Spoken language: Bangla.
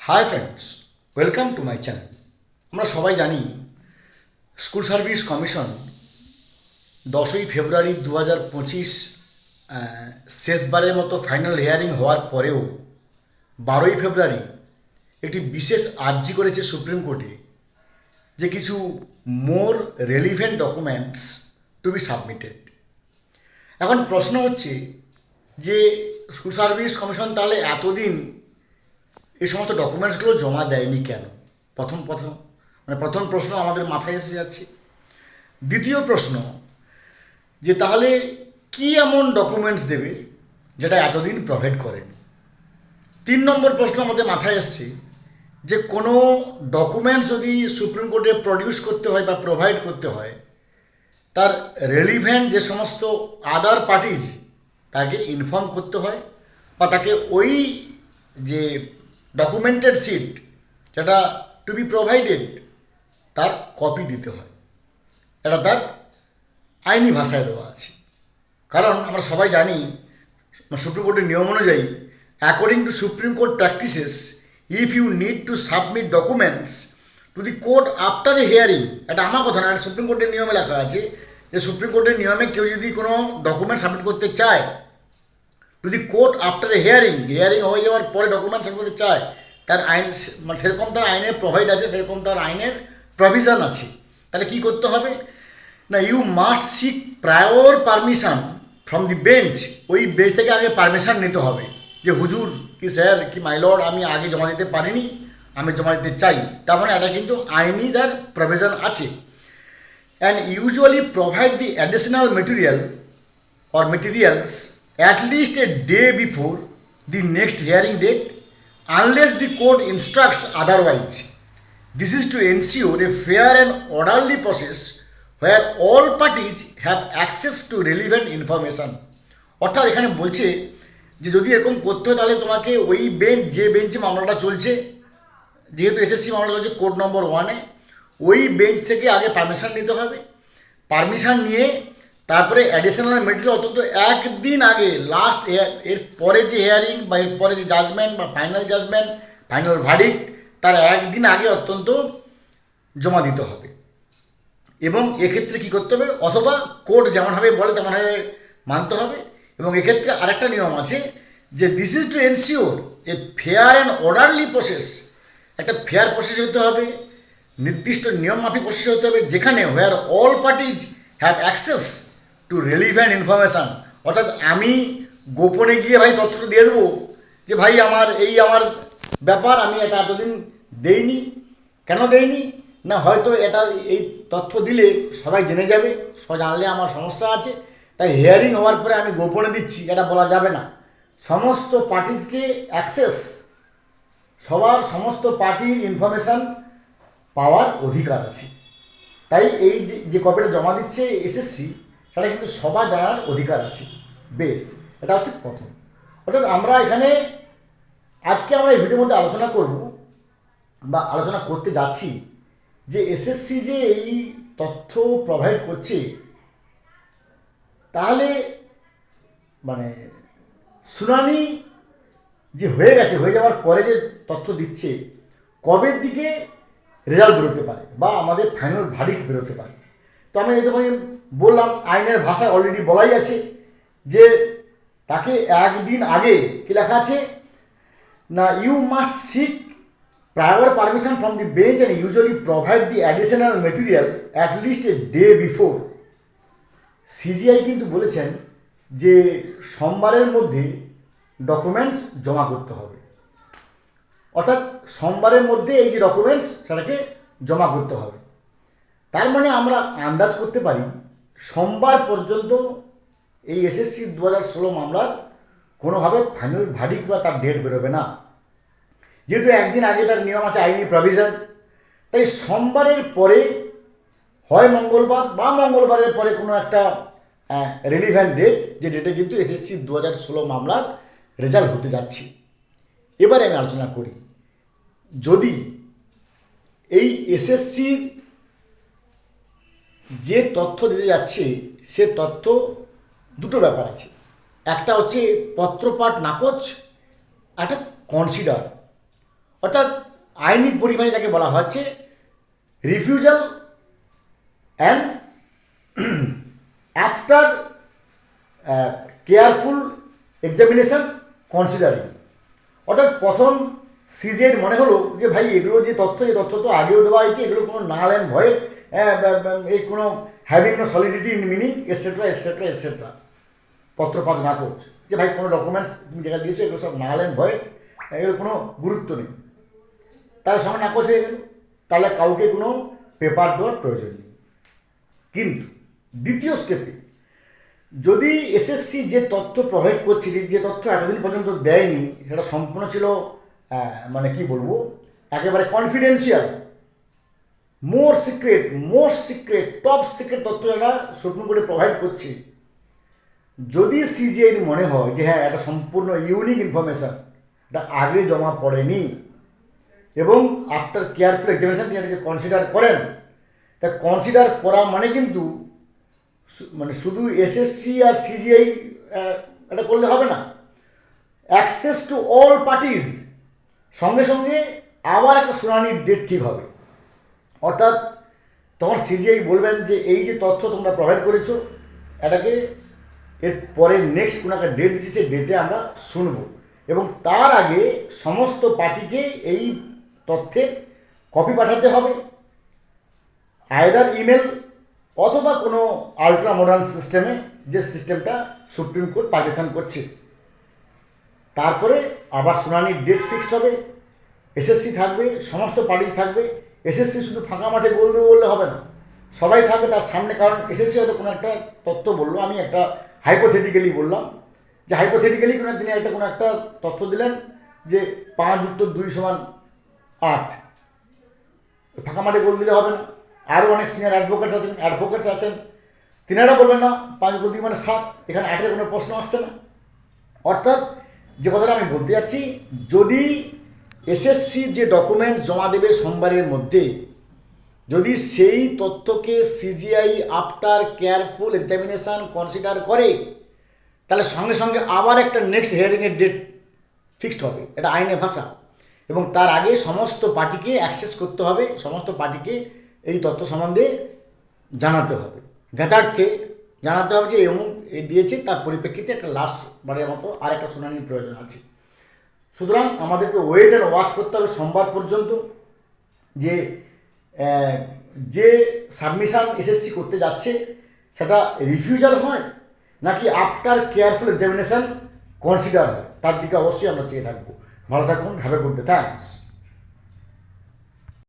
Hi friends welcome to my channel আমরা সবাই জানি স্কুল সার্ভিস কমিশন দশই ফেব্রুয়ারি দু হাজার পঁচিশ শেষবারের মতো ফাইনাল হিয়ারিং হওয়ার পরেও বারোই ফেব্রুয়ারি একটি বিশেষ আর্জি করেছে সুপ্রিম কোর্টে যে কিছু more relevant documents to be submitted এখন প্রশ্ন হচ্ছে যে স্কুল সার্ভিস কমিশন তাহলে এতদিন এই সমস্ত ডকুমেন্টসগুলো জমা দেয়নি কেন? প্রথম প্রথম। মানে প্রথম প্রশ্ন আমাদের মাথায় এসে যাচ্ছে। দ্বিতীয় প্রশ্ন, যে তাহলে কি এমন ডকুমেন্টস দেবে যেটা এতদিন প্রোভাইড করেনি? তিন নম্বর প্রশ্ন আমাদের মাথায় এসছে যে কোনো ডকুমেন্টস যদি সুপ্রিম কোর্টে প্রডিউস করতে হয় বা প্রোভাইড করতে হয়, তার রেলিভেন্ট যে সমস্ত আদার পার্টিজ তাকে ইনফর্ম করতে হয় বা তাকে ওই যে ডকুমেন্টেড সিট যেটা টু বি প্রোভাইডেড তার কপি দিতে হয়। এটা তার আইনি ভাষায় দেওয়া আছে। কারণ আমরা সবাই জানি সুপ্রিম কোর্টের নিয়ম অনুযায়ী according to supreme court practices if you need to submit documents to the court after a hearing এটা আমার কথা না, এটা সুপ্রিম কোর্টের নিয়মে লেখা আছে যে সুপ্রিম কোর্টের নিয়মে কেউ যদি কোনো ডকুমেন্ট সাবমিট করতে চায় যদি কোর্ট আফটার হিয়ারিং হিয়ারিং হয়ে যাওয়ার পরে ডকুমেন্ট সাবমিট করতে চায়, তার আইন মানে সেরকম তার আইনের প্রোভাইড আছে, সেরকম তার আইনের প্রভিশন আছে, তাহলে কি করতে হবে? না you must seek prior permission from the bench ওই বেঞ্চ থেকে আগে পারমিশন নিতে হবে যে, হুজুর কি স্যার কি মাইলর্ড আমি আগে জমা দিতে পারিনি, আমি জমা দিতে চাই। তার মানে এটা কিন্তু আইনি তার প্রভিশন আছে। And usually provide the additional material or materials at least a day before the next hearing date unless the court instructs otherwise. This is to ensure a fair and orderly process where all parties have access to relevant information. অর্থাৎ এখানে বলছে যে যদি এরকম করতে হয় তাহলে তোমাকে ওই বেঞ্চ যে বেঞ্চে মামলাটা চলছে যেহেতু এসএসসি মামলা চলছে কোর্ট নম্বর ওয়ানে ওই বেঞ্চ থেকে আগে পারমিশন নিতে হবে পারমিশন নিয়ে তারপরে অ্যাডিশনাল মেটেরিয়াল অন্তত একদিন আগে লাস্ট এর পরে যে হেয়ারিং বা এর পরে যে জাজমেন্ট বা ফাইনাল জাজমেন্ট ফাইনাল ভার্ডিক্ট তার একদিন আগে অত্যন্ত জমা দিতে হবে। এবং এক্ষেত্রে কী করতে হবে? অথবা কোর্ট যেমনভাবে বলে তেমনভাবে মানতে হবে। এবং এক্ষেত্রে আরেকটা নিয়ম আছে যে this is to ensure a fair and orderly process একটা ফেয়ার প্রসেস হতে হবে, নির্দিষ্ট নিয়ম মাফিক প্রসেস হতে হবে, যেখানে where all parties have access to relevant information অর্থাৎ আমি গোপনে গিয়ে ভাই তথ্য দিয়ে দেবো যে ভাই আমার, এই আমার ব্যাপার, আমি এটা এতদিন দেইনি। কেন দেইনি? না, হয়তো এটা এই তথ্য দিলে সবাই জেনে যাবে সব জানলে আমার সমস্যা আছে। তাই হিয়ারিং হওয়ার পরে আমি গোপনে দিচ্ছি, এটা বলা যাবে না। সমস্ত পার্টিজকে অ্যাক্সেস সবার সমস্ত পার্টির ইনফরমেশান পাওয়ার অধিকার আছে। তাই এই যে কপিটা জমা দিচ্ছে এসএসসি সেটা কিন্তু সবার জানার অধিকার আছে। বেশ, এটা হচ্ছে প্রথম। অর্থাৎ আমরা এখানে আজকে আমরা এই ভিডিওর মধ্যে আলোচনা করব বা আলোচনা করতে যাচ্ছি যে এসএসসি যে এই তথ্য প্রোভাইড করছে, তাহলে মানে শুনানি যে হয়ে গেছে, হয়ে যাওয়ার পরে যে তথ্য দিচ্ছে কবের দিকে রেজাল্ট বেরোতে পারে বা আমাদের ফাইনাল ভার্ডিক্ট বেরোতে পারে? তো আমি যখন বললাম, আইনের ভাষায় অলরেডি বলাই আছে যে তাকে একদিন আগে কী লেখা আছে? না you must seek prior permission from the bench and usually provide the additional material at least a day before CJI কিন্তু বলেছেন যে সোমবারের মধ্যে ডকুমেন্টস জমা করতে হবে। অর্থাৎ সোমবারের মধ্যে এই যে ডকুমেন্টস সেটাকে জমা করতে হবে। তার মানে আমরা আন্দাজ করতে পারি সোমবার পর্যন্ত এই এসএসসি দু হাজার ষোলো মামলার কোনোভাবে ফাইনাল ভার্ডিক্ট বা তার ডেট বেরোবে না। যেহেতু একদিন আগে তার নিয়ম আছে আইনি প্রভিশন তাই সোমবারের পরে হয় মঙ্গলবার বা মঙ্গলবারের পরে কোনো একটা রিলিভেন্ট ডেট যে ডেটে কিন্তু এসএসসি দু হাজার ষোলো মামলার রেজাল্ট হতে যাচ্ছে। এবারে আমি আলোচনা করি, যদি এই এসএসসির যে তথ্য দিতে যাচ্ছে, সে তথ্য দুটো ব্যাপার আছে। একটা হচ্ছে পত্রপাঠ নাকচ, একটা কনসিডার অর্থাৎ আইনি পরিভাষা যাকে বলা হচ্ছে refusal and after careful examination considering অর্থাৎ প্রথম সিজের মনে হলো যে ভাই এগুলো যে তথ্য এই তথ্য তো আগেও দেওয়া হয়েছে, এগুলো কোনো নাল অ্যান্ড ভয়েড এই কোনো having no solidity in meaning etcetera etcetera etcetera পত্র পাঠ না করছে। যে ভাই, কোনো ডকুমেন্টস তুমি যেটা দিয়েছ, এগুলো সব নাল অ্যান্ড ভয়েড এগুলো কোনো গুরুত্ব নেই। তার সঙ্গে নাকচ হয়ে গেল। তাহলে কাউকে কোনো পেপার দেওয়ার প্রয়োজন নেই। কিন্তু দ্বিতীয় স্টেপে যদি এসএসসি যে তথ্য প্রোভাইড করছে, যে তথ্য এতদিন পর্যন্ত দেয়নি, সেটা সম্পূর্ণ ছিল মানে কি বলব, একেবারে confidential more secret most secret top secret তথ্য এটা সুপ্রিম কোর্টে প্রোভাইড করছে। যদি সিজিআই মনে হয় যে হ্যাঁ এটা সম্পূর্ণ ইউনিক ইনফরমেশান এটা আগে জমা পড়েনি, এবং আফটার কেয়ারফুল এক্সামিনেশন তিনি এটাকে কনসিডার করেন, তা কনসিডার করা মানে কিন্তু মানে শুধু এসএসসি আর সিজিআই এটা করলে হবে না। অ্যাক্সেস টু অল পার্টিজ সঙ্গে সঙ্গে আবার একটা শুনানির ডেট ঠিক হবে। অর্থাৎ তখন সিজিআই বলবেন যে এই যে তথ্য তোমরা প্রোভাইড করেছ, এটাকে এর পরে নেক্সট কোনো একটা ডেট দিচ্ছে, সেই ডেটে আমরা শুনব। এবং তার আগে সমস্ত পার্টিকে এই তথ্যের কপি পাঠাতে হবে। আয়দার ইমেল অথবা কোনো আলট্রা মডার্ন সিস্টেমে যে সিস্টেমটা সুপ্রিম কোর্ট পারমিশন করছে। তারপরে আবার শুনানির ডেট ফিক্সড হবে। এসএসসি থাকবে, সমস্ত পার্টিস থাকবে। এসএসসি শুধু ফাঁকা মাঠে গোল দেবো বললে হবে না। সবাই থাকবে তার সামনে, কারণ এসএসসি হয়তো কোনো একটা তথ্য বলল, আমি একটা হাইপোথেটিক্যালি বললাম যে হাইপোথেটিক্যালি কোনো তিনি একটা, কোনো একটা তথ্য দিলেন যে পাঁচ যুক্ত দুই সমান আট। ফাঁকা মাঠে গোল দিলে হবে না। আরও অনেক সিনিয়র অ্যাডভোকেটস আছেন অ্যাডভোকেটস আছেন। তিনারা বলবেন না, পাঁচ গোল দুই মানে সাত, এখানে আটের কোনো প্রশ্ন আসছে না। অর্থাৎ যে কথাটা আমি বলতে যাচ্ছি, যদি এসএসসি যে ডকুমেন্ট জমা দেবে সোমবারের মধ্যে, যদি সেই তথ্যকে CJI after careful examination consider করে, তাহলে সঙ্গে সঙ্গে আবার একটা নেক্সট হিয়ারিংয়ের ডেট ফিক্সড হবে, এটা আইনে ভাষা। এবং তার আগে সমস্ত পার্টিকে অ্যাক্সেস করতে হবে, সমস্ত পার্টিকে এই তথ্য সম্বন্ধে জানাতে হবে। জ্ঞাতার্থে জানাতে হবে যে এমন দিয়েছে, তার পরিপ্রেক্ষিতে একটা লাস্ট বারের মতো আর একটা শুনানির প্রয়োজন আছে। সুতরাং আমাদেরকে ওয়েট অ্যান্ড ওয়াচ করতে হবে সোমবার পর্যন্ত যে যে সাবমিশান এসএসসি করতে যাচ্ছে, সেটা রিফিউজাল হয় নাকি আফটার কেয়ারফুল এক্সামিনেশান কনসিডার হয়? তার দিকে অবশ্যই আমরা চেয়ে থাকব। ভালো থাকুন have a good day thanks